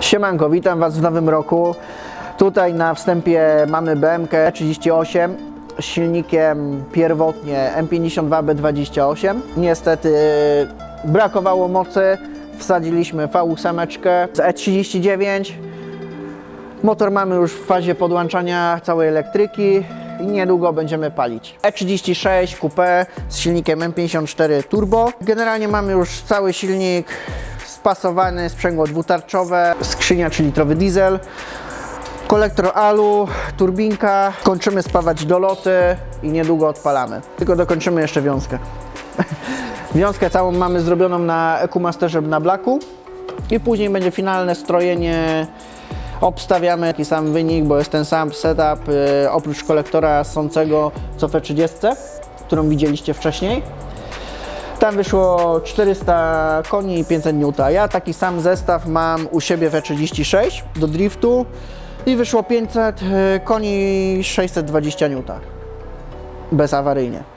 Siemanko, witam Was w nowym roku. Tutaj na wstępie mamy BMK 38 z silnikiem pierwotnie M52B28. Niestety brakowało mocy, wsadziliśmy V8 z E39. Motor mamy już w fazie podłączania całej elektryki i niedługo będziemy palić. E36 Coupe z silnikiem M54 Turbo. Generalnie mamy już cały silnik spasowany, sprzęgło dwutarczowe, skrzynia 3-litrowy diesel, kolektor alu, turbinka. Kończymy spawać doloty i niedługo odpalamy. Tylko dokończymy jeszcze wiązkę. Wiązkę całą mamy zrobioną na EcoMasterze na blaku i później będzie finalne strojenie. Obstawiamy taki sam wynik, bo jest ten sam setup, yy, oprócz kolektora sącego co w E30, którą widzieliście wcześniej. Tam wyszło 400 koni i 500 N. Ja taki sam zestaw mam u siebie w E36 do driftu i wyszło 500 koni i 620 N. Bezawaryjnie.